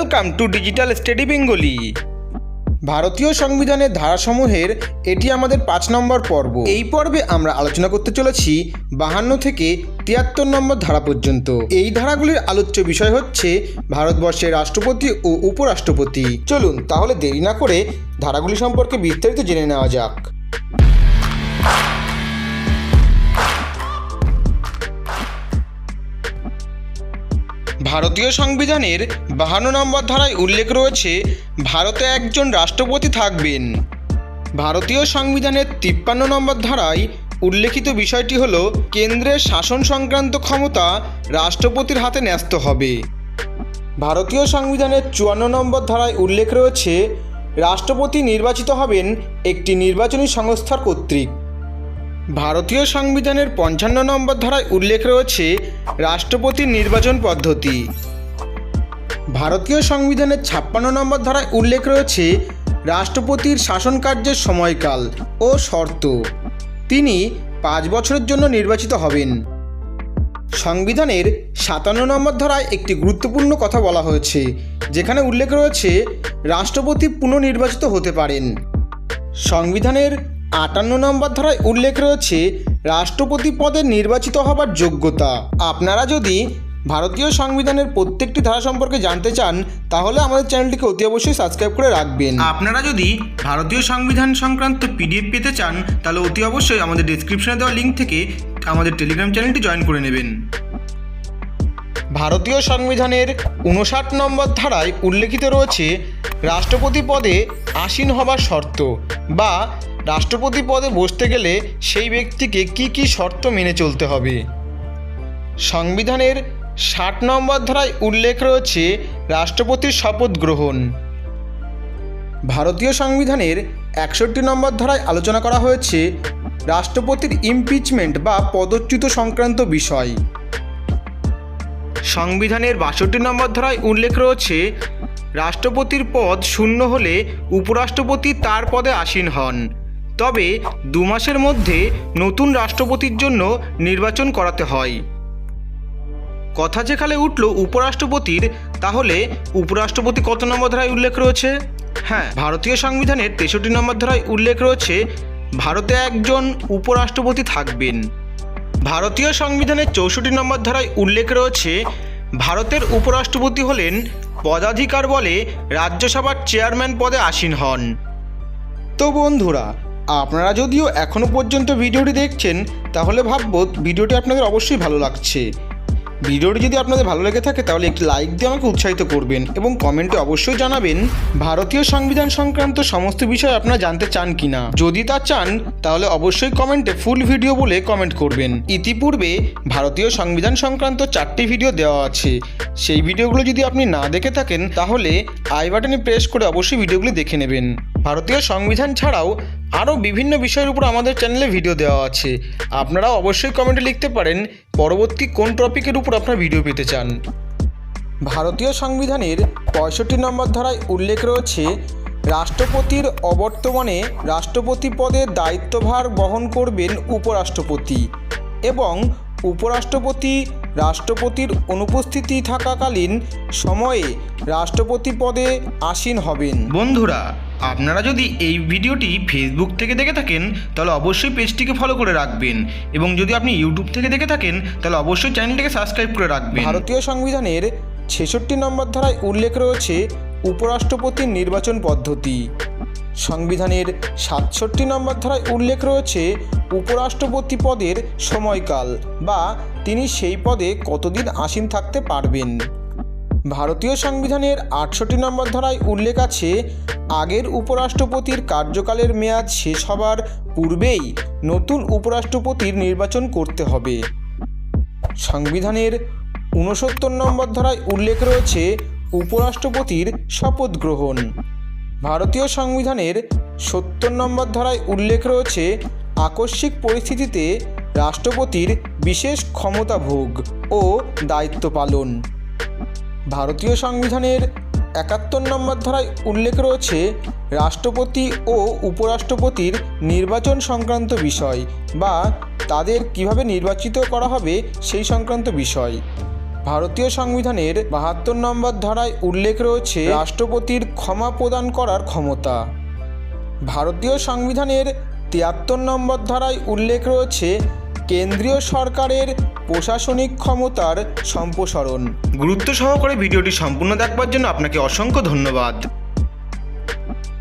Welcome to digital study Bengali ভারতীয় সংবিধানের ধারাসমূহের এটি আমাদের পাঁচ নম্বর পর্ব। এই পর্বে আমরা আলোচনা করতে চলেছি বাহান্ন থেকে তিয়াত্তর নম্বর ধারা পর্যন্ত। এই ধারাগুলির আলোচ্য বিষয় হচ্ছে ভারতবর্ষের রাষ্ট্রপতি ও উপরাষ্ট্রপতি। চলুন তাহলে দেরি না করে ধারাগুলি সম্পর্কে বিস্তারিত জেনে নেওয়া যাক। ভারতীয় সংবিধানের বাহান্ন নম্বর ধারায় উল্লেখ রয়েছে, ভারতে একজন রাষ্ট্রপতি থাকবেন। ভারতীয় সংবিধানের তিপ্পান্ন নম্বর ধারায় উল্লেখিত বিষয়টি হল, কেন্দ্রের শাসন সংক্রান্ত ক্ষমতা রাষ্ট্রপতির হাতে ন্যস্ত হবে। ভারতীয় সংবিধানের চুয়ান্ন নম্বর ধারায় উল্লেখ রয়েছে, রাষ্ট্রপতি নির্বাচিত হবেন একটি নির্বাচনী সংস্থার কর্তৃক। ভারতীয় সংবিধানের পঞ্চান্ন নম্বর ধারায় উল্লেখ রয়েছে রাষ্ট্রপতির নির্বাচন পদ্ধতি। ভারতীয় সংবিধানের ছাপ্পান্ন নম্বর ধারায় উল্লেখ রয়েছে রাষ্ট্রপতির শাসন কার্যের সময়কাল ও শর্ত। তিনি পাঁচ বছরের জন্য নির্বাচিত হবেন। সংবিধানের সাতান্ন নম্বর ধারায় একটি গুরুত্বপূর্ণ কথা বলা হয়েছে, যেখানে উল্লেখ রয়েছে রাষ্ট্রপতি পুনর্নির্বাচিত হতে পারেন। সংবিধানের আটান্ন নম্বর ধারায় উল্লেখ রয়েছে রাষ্ট্রপতি পদে নির্বাচিত হবার যোগ্যতা। আপনারা যদি ভারতীয় সংবিধানের প্রত্যেকটি ধারা সম্পর্কে জানতে চান তাহলে আমাদের চ্যানেলটিকে অতি অবশ্যই সাবস্ক্রাইব করে রাখবেন। আপনারা যদি ভারতীয় সংবিধান সংক্রান্ত পিডিএফ পেতে চান তাহলে অতি অবশ্যই আমাদের ডিসক্রিপশনে দেওয়া লিঙ্ক থেকে আমাদের টেলিগ্রাম চ্যানেলটি জয়েন করে নেবেন। ভারতীয় সংবিধানের উনষাট নম্বর ধারায় উল্লেখিত রয়েছে রাষ্ট্রপতি পদে আসীন হবার শর্ত বা রাষ্ট্রপতি পদে বসতে গেলে সেই ব্যক্তিকে কি কি শর্ত মেনে চলতে হবে? সংবিধানের ষাট নম্বর ধারায় উল্লেখ রয়েছে রাষ্ট্রপতির শপথ গ্রহণ। ভারতীয় সংবিধানের একষট্টি নম্বর ধারায় আলোচনা করা হয়েছে রাষ্ট্রপতির ইমপিচমেন্ট বা পদচ্যুত সংক্রান্ত বিষয়। সংবিধানের বাষট্টি নম্বর ধারায় উল্লেখ রয়েছে রাষ্ট্রপতির পদ শূন্য হলে উপরাষ্ট্রপতি তার পদে আসীন হন। তবে দু মাসের মধ্যে নতুন রাষ্ট্রপতির জন্য নির্বাচন করাতে হয়। কথা যেখানে উঠল উপরাষ্ট্রপতির, তাহলে উপরাষ্ট্রপতি কত নম্বর ধারায় উল্লেখ রয়েছে? হ্যাঁ ভারতীয় সংবিধানের তেষট্টি নম্বর ধারায় উল্লেখ রয়েছে, ভারতে একজন উপরাষ্ট্রপতি থাকবেন। ভারতীয় সংবিধানের চৌষট্টি নম্বর ধারায় উল্লেখ রয়েছে, ভারতের উপরাষ্ট্রপতি হলেন পদাধিকার বলে রাজ্যসভার চেয়ারম্যান পদে আসীন হন। তো বন্ধুরা আপনারা যদিও এখনও পর্যন্ত ভিডিওটি দেখছেন, তাহলে ভাববো ভিডিওটি আপনাদের অবশ্যই ভালো লাগছে। ভিডিওটি যদি আপনাদের ভালো লেগে থাকে, তাহলে একটি লাইক দিয়ে আমাকে উৎসাহিত করবেন এবং কমেন্টে অবশ্যই জানাবেন, ভারতীয় সংবিধান সংক্রান্ত সমস্ত বিষয় আপনারা জানতে চান কিনা। যদি তা চান, তাহলে অবশ্যই কমেন্টে ফুল ভিডিও বলে কমেন্ট করবেন। ইতিপূর্বে ভারতীয় সংবিধান সংক্রান্ত চারটি ভিডিও দেওয়া আছে। সেই ভিডিওগুলো যদি আপনি না দেখে থাকেন, তাহলে আই বাটনে প্রেস করে অবশ্যই ভিডিওগুলি দেখে নেবেন। ভারতীয় সংবিধান ছাড়াও আরও বিভিন্ন বিষয়ের উপর আমাদের চ্যানেলে ভিডিও দেওয়া আছে। আপনারা অবশ্যই কমেন্টে লিখতে পারেন, পরবর্তী কোন টপিকের উপর আপনারা ভিডিও পেতে চান। ভারতীয় সংবিধানের পঁয়ষট্টি নম্বর ধারায় উল্লেখ রয়েছে, রাষ্ট্রপতির অবর্তমানে রাষ্ট্রপতি পদের দায়িত্বভার বহন করবেন উপরাষ্ট্রপতি এবং উপরাষ্ট্রপতি রাষ্ট্রপতির অনুপস্থিতি থাকাকালীন সময়ে রাষ্ট্রপতি পদে আসীন হবেন। বন্ধুরা আপনারা যদি এই ভিডিওটি ফেসবুক থেকে দেখে থাকেন তাহলে অবশ্যই পেজটিকে ফলো করে রাখবেন এবং যদি আপনি ইউটিউব থেকে দেখে থাকেন তাহলে অবশ্যই চ্যানেলটিকে সাবস্ক্রাইব করে রাখবেন। ভারতীয় সংবিধানের ছেষট্টি নম্বর ধারায় উল্লেখ রয়েছে উপরাষ্ট্রপতির নির্বাচন পদ্ধতি। সংবিধানের সাতষট্টি নম্বর ধারায় উল্লেখ রয়েছে উপরাষ্ট্রপতি পদের সময়কাল বা তিনি সেই পদে কতদিন আসীন থাকতে পারবেন। ভারতীয় সংবিধানের আটষট্টি নম্বর ধারায় উল্লেখ আছে, আগের উপরাষ্ট্রপতির কার্যকালের মেয়াদ শেষ হবার পূর্বেই নতুন উপরাষ্ট্রপতির নির্বাচন করতে হবে। সংবিধানের ঊনসত্তর নম্বর ধারায় উল্লেখ রয়েছে উপরাষ্ট্রপতির শপথ গ্রহণ। ভারতীয় সংবিধানের সত্তর নম্বর ধারায় উল্লেখ রয়েছে, আকস্মিক পরিস্থিতিতে রাষ্ট্রপতির বিশেষ ক্ষমতা ভোগ ও দায়িত্ব পালন। ভারতীয় সংবিধানের একাত্তর নম্বর ধারায় উল্লেখ রয়েছে, রাষ্ট্রপতি ও উপরাষ্ট্রপতির নির্বাচন সংক্রান্ত বিষয় বা তাদের কীভাবে নির্বাচিত করা হবে সেই সংক্রান্ত বিষয়। ভারতীয় সংবিধানের বাহাত্তর নম্বর ধারায় উল্লেখ রয়েছে রাষ্ট্রপতির ক্ষমা প্রদান করার ক্ষমতা। ভারতীয় সংবিধানের তিয়াত্তর নম্বর ধারায় উল্লেখ রয়েছে কেন্দ্রীয় সরকারের প্রশাসনিক ক্ষমতার সম্প্রসারণ। গুরুত্ব সহকারে ভিডিওটি সম্পূর্ণ দেখবার জন্য আপনাকে অসংখ্য ধন্যবাদ।